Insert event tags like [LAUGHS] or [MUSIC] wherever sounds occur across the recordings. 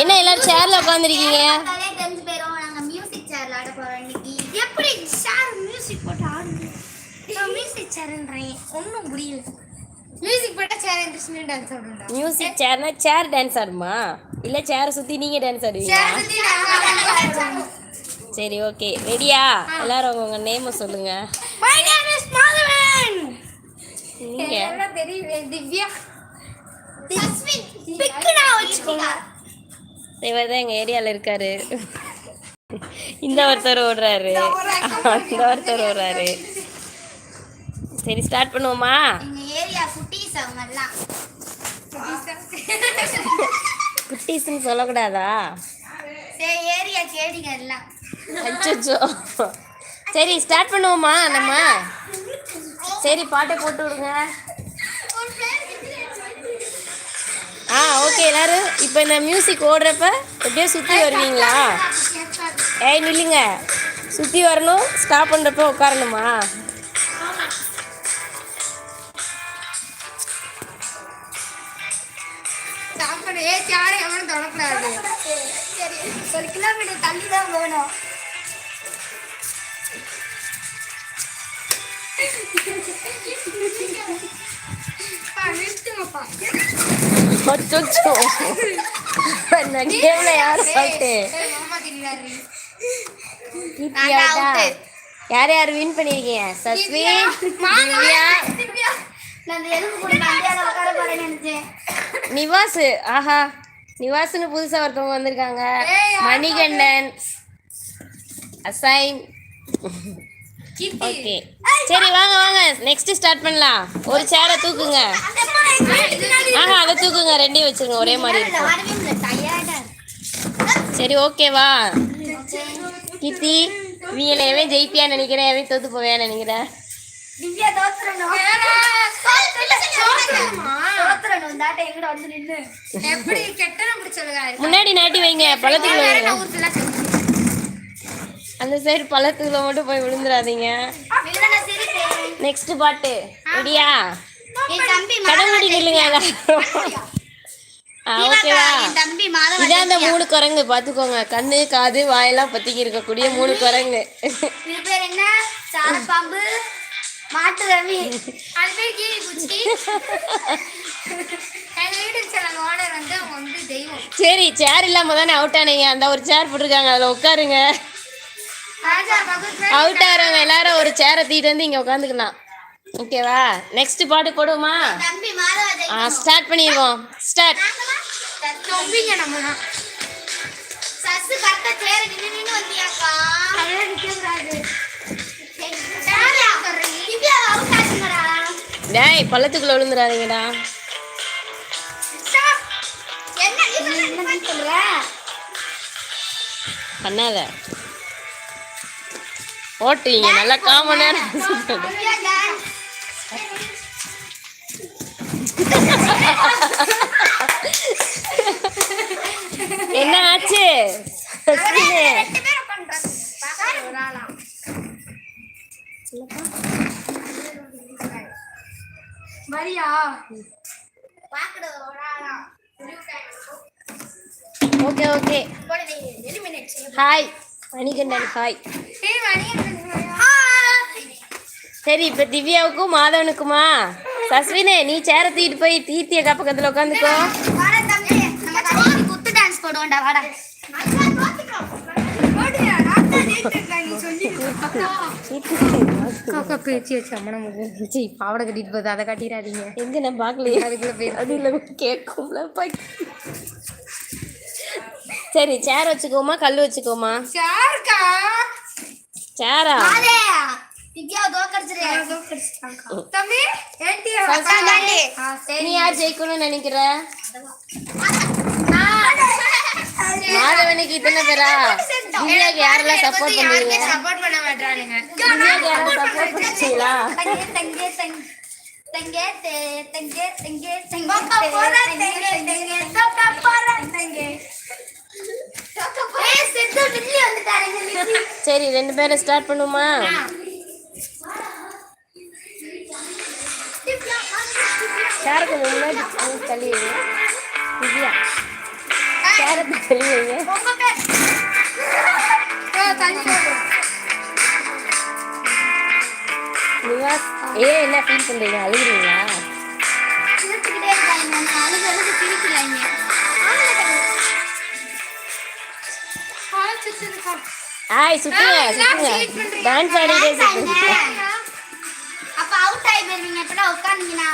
என்ன எல்லாரும் சேர்ல உட்காந்துருக்கீங்க பார்த்தாலே தெரிஞ்சு போயிரும். நாங்க மியூசிக் சேர்ல ஆட போறோம் இன்னைக்கு. எப்படி சார் மியூசிக் போட்டு ஆடுங்க நான் மியூசிக் சேர்ன்றேன் ஒன்றும் புரியல. மியூசிக் போட்டா சேர் டான்ஸ் ஆடுறா மியூசிக் சேர்னா சேர் டான்ஸ் ஆடுமா? இல்ல சேரை சுத்தி நீங்க டான்ஸ் ஆடுவீங்களா? சரி ஓகே ரெடியா எல்லாரும் உங்க நேம சொல்லுங்க. My name is Madhavan. நீங்க. திவ்யா? வச்சுக்கோங்க இவர் தான் எங்க ஏரியால இருக்காரு. இந்த ஒருத்தர் ஓடுறாரு. அந்த ஒருத்தர் ஓடுறாரு. சரி ஸ்டார்ட் பண்ணுவோமா? குட்டீஸ்னு சொல்லக்கூடாதா? அச்சோ சரி ஸ்டார்ட் பண்ணுவோமா நம்ம? சரி பாட்டை போட்டு விடுங்க. ஆ ஓகே எல்லாரும் இப்போ இந்த மியூசிக் ஓடுறப்ப எப்படியோ சுற்றி வருவீங்களா? ஏய் நில்லுங்க. சுற்றி வரணும் ஸ்டாப் பண்ணுறப்ப உட்காரணுமா? சாப்பாடு. ஏ ஒரு கிலோமீட்டர் தள்ளி தான் போகணும். நிறுத்துங்கப்பா. அச்சோ இந்த கேம்ல யார் தின்னாரு யார் யார் வின் பண்ணிருக்கீங்க திவ்யா நான் நினைச்சேன் நிவாஸ் ஆஹா நிவாஸ்னு புதுசா ஒருத்தவங்க வந்திருக்காங்க. மணிகண்டன். அசைன். ஓகே. சரி வாங்க வாங்க. நெக்ஸ்ட் ஸ்டார்ட் பண்ணலாம். ஒரு சேரை தூக்குங்க. ஆஹா அதை தூக்குங்க. ரெண்டையும் வச்சிருங்க. ஒரே மாதிரி இருக்கும். சரி ஓகேவா கீர்த்தி இவங்கள எவன் ஜெயிப்பியான்னு நினைக்கிறேன் எவன் தோத்து போவேன்னு நினைக்கிறேன் முன்னாடி நாட்டி வைங்க. பழத்துக்குள்ள வைங்க அந்த சைடு பழத்துக்குள்ள மட்டும் போய் விழுந்துடாதீங்க நெக்ஸ்ட் பாட்டு. ரெடியா கடமுடி நில்லுங்க ஓகேவா? இதான் அந்த மூணு குரங்கு. பார்த்துக்கோங்க. கண்ணு காது வாயெல்லாம் பத்திக்கி இருக்கக்கூடிய மூணு குரங்கு. இது பேர் என்ன? சாரப்பாம்பு மாட்டு ரவி அது பேர் கீழி குச்சி. எங்க வீட்டுக்கு சில ஓனர் வந்து அவங்க வந்து தெய்வம். சரி சேர் இல்லாம தானே அவுட் ஆனீங்க. அந்த ஒரு சேர் போட்டிருக்காங்க. அதில் உட்காருங்க. அவுட் ஆகிறவங்க எல்லாரும் ஒரு சேரை தீட்டு வந்து இங்கே உட்காந்துக்கலாம். ஓகேவா நெக்ஸ்ட் பாட்டு போடுவோமா? மாதவ ஆ ஸ்டார்ட் பண்ணிடுவோம். ஸ்டார்ட் டேய் பள்ளத்துக்குள்ள விழுந்துடாதீங்கடா என்ன என்ன சொல்ற பண்ணாத. ஓட்டுவீங்க நல்லா காமன் நேரம் [LAUGHS] என்ன ஆச்சு Maria okay okay. Hi Manikandan hi Maria சரி இப்போ திவ்யாவுக்கும் மாதவனுக்குமா? சஸ்வினே நீ சேர தூக்கிட்டு போய் தீர்த்தி அக்கா பக்கத்தில் உட்காந்துக்கோ வாடா தம்பி நம்ம கடைசி குத்து டான்ஸ் போடுவோம்டா வாடா. காக்கா பேச்சு வச்சு வச்சு பாவடை கட்டிட்டு போகுது. அதை கட்டிடாதீங்க. எங்க நான் பார்க்கலையே? அதுக்குள்ள போய் அது இல்லை கேட்கும்ல பாய் சரி சேர் வச்சுக்கோமா கல் வச்சுக்கோமா? சேரா திவ்யா தோக்கடிச்சிரு. தம்பி ஏன்டி நீ யார் ஜெயிக்கணும்னு நினைக்கிற? மாதவனுக்கு இத்தனை பேரா? திவ்யாக்கு யாரெல்லாம் சப்போர்ட் பண்ணுவீங்க? சப்போர்ட் பண்ண மாட்டானுங்க. திவ்யாக்கு யாரெல்லாம் சப்போர்ட் பண்ணுவீங்களா? தங்கே தங்கே தங்கே தங்கே தே தங்கே தங்கே தங்கே தங்கே தங்கே தோக்க போறேன் தங்கே. ஏய் சித்து பில்லி வந்துட்டாருங்க சரி ரெண்டு பேரும் ஸ்டார்ட் பண்ணுவோமா? சேருக்கு முன்னாடி தள்ளி வை. திவ்யா சேரை தள்ளி வைங்க. ஏ, என்ன ஃபீல் அழுகுறீங்களா? ஆய் சுத்துங்க சுத்துங்க டான்ஸ் ஆடிட்டே சுத்துங்க அப்ப அவுட் ஆகி போயிருவீங்க எப்படா உட்காந்தீங்கன்னா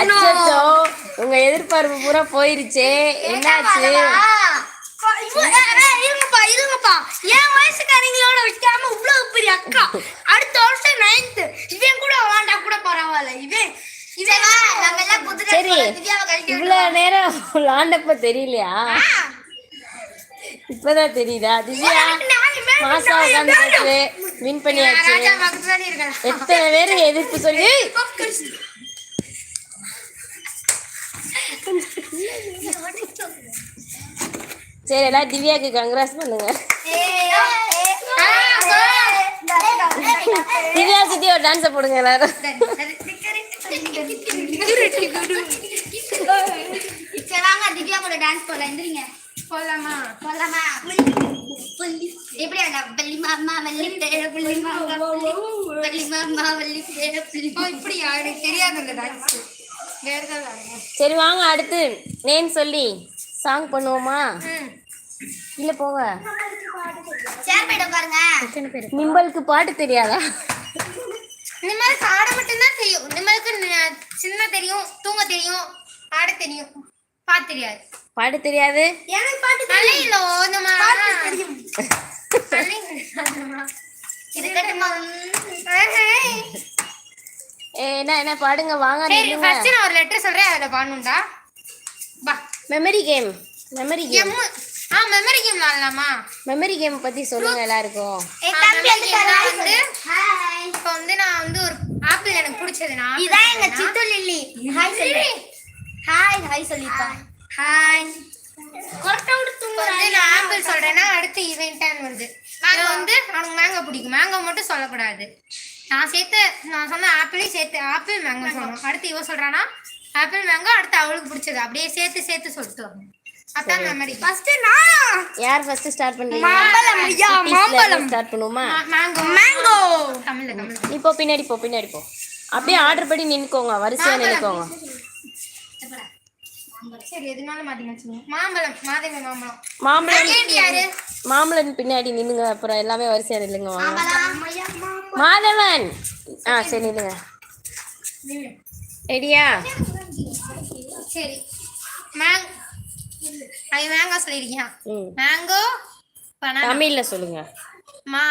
அச்சோ உங்க எதிர்பார்ப்பு பூரா போயிருச்சே. என்னாச்சு? இருங்கப்பா இருங்கப்பா. என் வயசுக்காரங்களோட வைக்காம இவ்வளவு பெரிய அக்கா அடுத்த வருஷம் நைன்த் இவன் கூட விளாண்டா கூட பரவாயில்ல இவன் இவன் நம்ம எல்லாம் புது சரி இவ்வளவு நேரம் விளாண்டப்ப தெரியலையா? இப்பதான் தெரியுதா? திவ்யா மாசா உட்காந்து வின் பண்ணியாச்சு. எத்தனை பேர் எதிர்ப்பு சொல்லி? சரி எல்லாம் திவ்யாக்கு கங்க்ராஸ் பண்ணுங்க. திவ்யா சுத்தி ஒரு டான்ஸை போடுங்க எல்லாரும். [LAUGHS] சரி வாங்க திவ்யா கூட டான்ஸ் போடலாம் எந்திரிங்க. போலாமா? போலாமா? எப்படி அந்த மாமா வள்ளி பேர பள்ளி மாமா வள்ளி பள்ளி மாமா வள்ளி பேர பள்ளி எனக்கு தெரியாது அந்த டான்ஸ் வேற ஏதாவது சரி வாங்க அடுத்து. நேம் சொல்லி. சாங் பண்ணுவோமா? இல்ல போங்க. சேர் போயிட பாருங்க. நிம்பலுக்கு பாட்டு தெரியாதா? நிம்மலுக்கு ஆட மட்டும்தான் தெரியும். நிம்மலுக்கு சின்ன தெரியும் தூங்க தெரியும் ஆட தெரியும். பாட்டு தெரியாது. பாட்டு தெரியாது? எனக்கு பாட்டு தெரியும். என்ன என்ன பாடுங்க வாங்க சரி ஃபர்ஸ்ட் நான் ஒரு லெட்டர் சொல்றேன் அதுல பாடணும்டா. பா மெமரி கேம் மெமரி கேம் எம் ஆ மெமரி கேம் விளாடலாமா? மெமரி கேம் பத்தி சொல்லுங்க எல்லாருக்கும். இப்போ வந்து நான் வந்து ஒரு ஆப்பிள் எனக்கு பிடிச்சது நான் இதான் எங்க சித்து லில்லி. ஹாய் சொல்லு. ஹாய் ஹாய் சொல்லிப்பா ஹாய் கரெக்டா வந்து நான் ஆப்பிள் சொல்றேன்னா அடுத்து இவன் டர்ன் வருது. மேங்கோ வந்து அவனுக்கு மேங்கோ பிடிக்கும். மேங்கோ மட்டும் சொல்லக்கூடாது. நான் சேர்த்து நான் சொன்ன ஆப்பிளையும் சேர்த்து ஆப்பிள் மேங்கோ சொல்லணும். அடுத்து இவ சொல்றானா ஆப்பிள் மேங்கோ அடுத்து அவளுக்கு பிடிச்சது. அப்படியே சேர்த்து சேர்த்து சொல்லிட்டு வரணும். அதான் மெமரி ஃபர்ஸ்ட் நான் யார் ஃபர்ஸ்ட் ஸ்டார்ட் பண்றீங்க மாம்பழம் ஐயா, மாம்பழம். ஸ்டார்ட் பண்ணுவோமா? மேங்கோ மேங்கோ தமிழ்ல தமிழ்ல. நீ போ பின்னாடி போ பின்னாடி போ. அப்படியே ஆர்டர் படி நின்னுக்கோங்க வரிசையா நின்னுக்கோங்க. சரி எதுனாலும் மாத்தி வச்சுக்கோங்க மாம்பழம் மாதவி மாம்பழம். மாம்பழம். மாம்பழம் பின்னாடி நின்னுங்க அப்புறம் எல்லாமே வரிசையா நில்லுங்க. வாங்க. மாதவன். ஆ சரி நில்லுங்க. ரெடியா? சரி. மேங் அது மேங்கோ சொல்லிருக்கியான் ம். மேங்கோ தமிழ்ல சொல்லுங்க. மா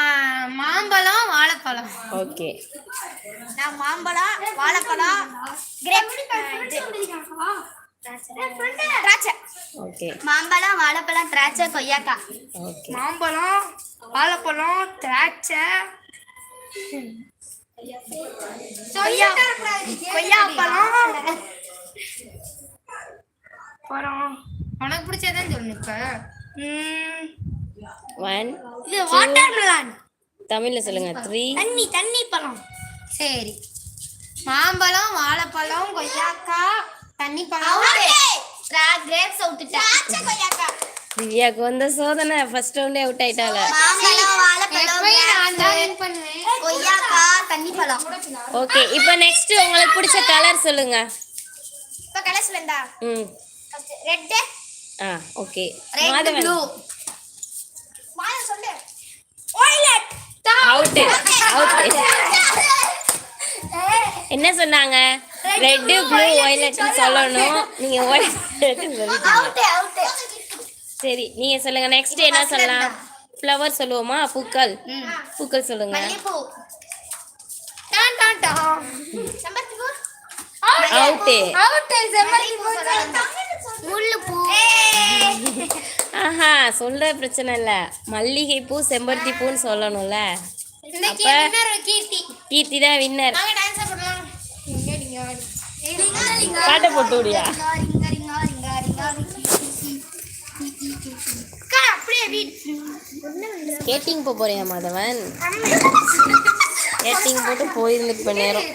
மாம்பழம் வாழைப்பழம். ஓகே. நான் மாம்பழம் வாழைப்பழம் கிரேப் திராட்சை. ஓகே. மாம்பழம் வாழைப்பழம் திராட்சை கொய்யாக்காய் ஓகே. மாம்பழம் வாழைப்பழம் திராட்சை. கொய்யாப்பழம் அப்புறம் உனக்கு பிடிச்சதான் சொல்லு இப்ப. ஒன் இது வாட்டர் மெலன் தமிழ்ல சொல்லுங்க. த்ரீ தண்ணி தண்ணி பழம். சரி. மாம்பழம் வாழைப்பழம் கொய்யாக்காய் தண்ணி திவ்யாக்கு வந்த சோதனை ஃபர்ஸ்ட் ரவுண்டே அவுட் ஆயிட்டாங்க. ஓகே இப்போ நெக்ஸ்ட் உங்களுக்கு பிடிச்ச கலர் சொல்லுங்க. இப்ப கலர்ஸ் வேண்டா ம். ரெட் ஆ ஓகே மாதவன். ப்ளூ மாயா சொல்லு. வயலட் அவுட் அவுட் என்ன சொன்னாங்க? ரெட் ப்ளூ ஒய்லெட் சொல்லணும். நீங்க ஒய்லெட் சரி நீங்க சொல்லுங்க. நெக்ஸ்ட் என்ன சொல்லலாம்? ஃப்ளவர் சொல்லுவோமா? பூக்கள்? பூக்கள் சொல்லுங்க. அவுட்டு ஆஹா சொல்ற பிரச்சனை இல்ல. மல்லிகை பூ செம்பருத்தி பூன்னு சொல்லணும்ல அப்ப- கீர்த்தி. தான் வின்னர் காட்ட போட்டு விடியா கேட்டிங் போக போறியா மாதவன்? கேட்டிங் போட்டு போயிருந்து இப்போ நேரம்.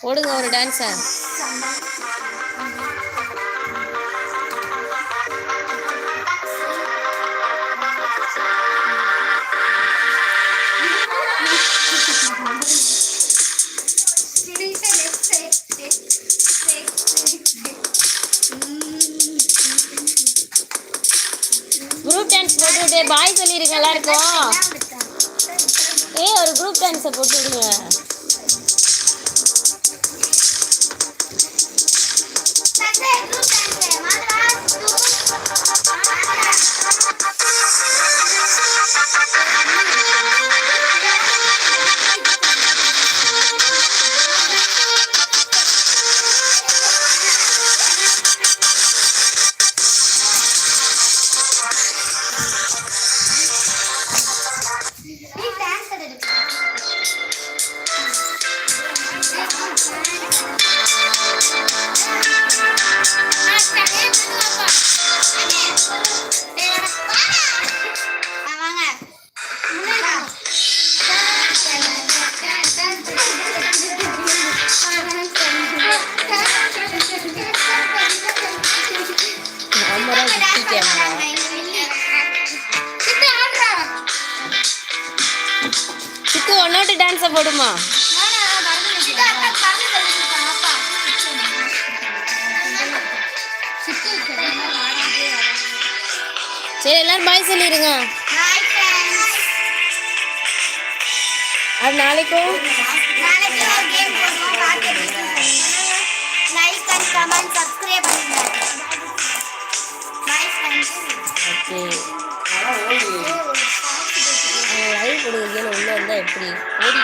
போடுங்க ஒரு டான்ஸர் ஏய் ஒரு கேமரா சிக்கு ஒன்னோட்டு டான்ஸை போடுமா? சரி எல்லாரும் பாய் சொல்லிடுங்க அது நாளைக்கும் லைக் அண்ட் கமெண்ட் சப்ஸ்கிரைப் பண்ணுங்க. ஓகே ஃப்ரெண்ட்ஸ் ஓடி லைவ் கொடுக்குறீங்க உள்ளே வந்தா எப்படி ஓடி